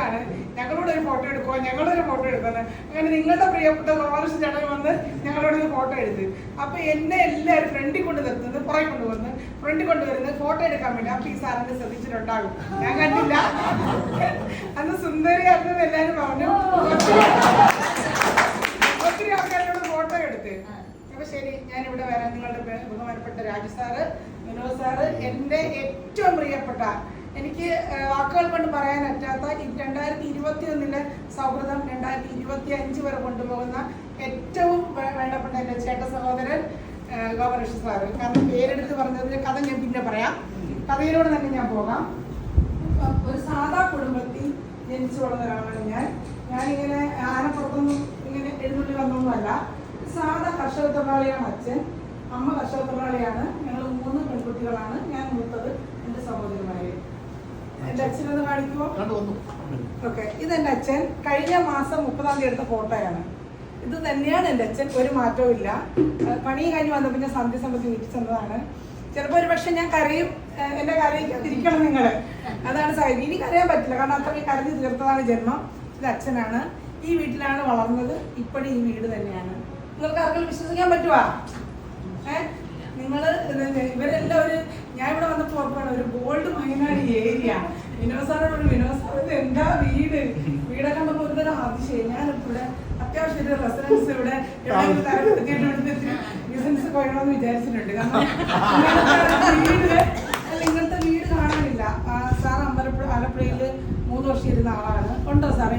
ചോദിക്കുകയാണ് ഞങ്ങളോട് ഒരു ഫോട്ടോ എടുക്കുക ഞങ്ങളൊരു ഫോട്ടോ എടുക്കുന്നത് അങ്ങനെ നിങ്ങളുടെ പ്രിയപ്പെട്ട ഗോപാലകൃഷ്ണ ചേട്ടൻ വന്ന് ഞങ്ങളോട് ഒരു ഫോട്ടോ എടുത്ത്. അപ്പൊ എന്നെ എല്ലാവരും ഫ്രണ്ടിൽ കൊണ്ട് നിർത്തുന്നത് പുറകെ കൊണ്ടുവന്ന് ഫ്രണ്ടിൽ കൊണ്ടുവരുന്നത് ഫോട്ടോ എടുക്കാൻ വേണ്ടി. അപ്പൊ ഈ സാറിനെ ശ്രദ്ധിച്ചിട്ടുണ്ടാകും. ഞാൻ കണ്ടില്ല. അന്ന് സുന്ദരി അന്ന് എല്ലാവരും പറഞ്ഞു ഒത്തിരി ആൾക്കാരോട് ഫോട്ടോ എടുത്ത്. അപ്പൊ ശരി ഇവിടെ വരാൻ നിങ്ങളുടെ ബഹുമാനപ്പെട്ട രാജു സാറ് വിനോദ് സാറ് എന്റെ ഏറ്റവും പ്രിയപ്പെട്ട എനിക്ക് വാക്കുകൾ കൊണ്ട് പറയാൻ പറ്റാത്ത രണ്ടായിരത്തി ഇരുപത്തി ഒന്നിലെ സൗഹൃദം രണ്ടായിരത്തി ഇരുപത്തി അഞ്ച് വരെ കൊണ്ടുപോകുന്ന ഏറ്റവും വേണ്ടപ്പെട്ട എന്റെ ചേട്ട സഹോദരൻ ഗോപകൃഷ്ണ സാറ് കാരണം പേരെടുത്ത് പറഞ്ഞതിന് കഥ ഞാൻ പിന്നെ പറയാം. കഥയിലൂടെ തന്നെ ഞാൻ പോകാം. ഒരു സാധാ കുടുംബത്തിൽ ജനിച്ചു വളർന്ന ഒരാളാണ് ഞാൻ. ഞാനിങ്ങനെ ആനപ്പുറത്തൊന്നും ഇങ്ങനെ എഴുന്നള്ളി വന്നൊന്നുമല്ല. സാധാ കർഷക തൊഴിലാളിയാണ് അച്ഛൻ അമ്മ കർഷക തൊഴിലാളിയാണ്. ഞങ്ങൾ മൂന്ന് പെൺകുട്ടികളാണ്. ഞാൻ മൂത്തത് എന്റെ സഹോദരിമാര് എന്റെ അച്ഛനൊന്ന് കാണിക്കുമോ ഓക്കെ. ഇതെന്റെ അച്ഛൻ കഴിഞ്ഞ മാസം മുപ്പതാം തീയതി എടുത്ത ഫോട്ടോയാണ്. ഇത് തന്നെയാണ് എന്റെ അച്ഛൻ. ഒരു മാറ്റവും ഇല്ല. പണി കഴിഞ്ഞ് വന്നപ്പോൾ ഞാൻ സന്ധ്യ സമ്പത്ത് വീട്ടിൽ ചെന്നതാണ്. ചിലപ്പോൾ ഒരു പക്ഷെ ഞാൻ കരയും. എന്റെ എന്നെ കരയിക്കാതിരിക്കണം നിങ്ങൾ അതാണ് സാഹചര്യം. ഇനി കരയാൻ പറ്റില്ല. കാരണം അത്രയും കരഞ്ഞു തീർത്തതാണ് ജന്മം. ഇത് അച്ഛനാണ്. ഈ വീട്ടിലാണ് വളർന്നത്. ഇപ്പോഴും ഈ വീട് തന്നെയാണ്. നിങ്ങൾക്ക് ആർക്കും വിശ്വസിക്കാൻ പറ്റുവാ? ഏഹ്? നിങ്ങൾ ഇവരെല്ലാം ഒരു ഞാൻ ഇവിടെ വന്നപ്പോൾ ഉറപ്പാണ് ഒരു മൈനാണ് ഈ ഏരിയ വിനോദ് സാറോട് വിനോദ് സാർ എന്താ വീട്? വീടൊക്കെ കണ്ടപ്പോൾ ഒരു തരം അതിശയം. ഞാൻ ഇവിടെ അത്യാവശ്യം റെസിഡൻസ് ഇവിടെ ബിസിനസ് കൊയ്യണമെന്ന് വിചാരിച്ചിട്ടുണ്ട്. കാരണം വീട് അല്ല ഇങ്ങനത്തെ വീട് കാണാനില്ല. സാർ അമ്പലപ്പുഴ ആലപ്പുഴയിൽ മൂന്ന് വർഷം ഇരുന്ന ആളാണ്. ഉണ്ടോ സാർ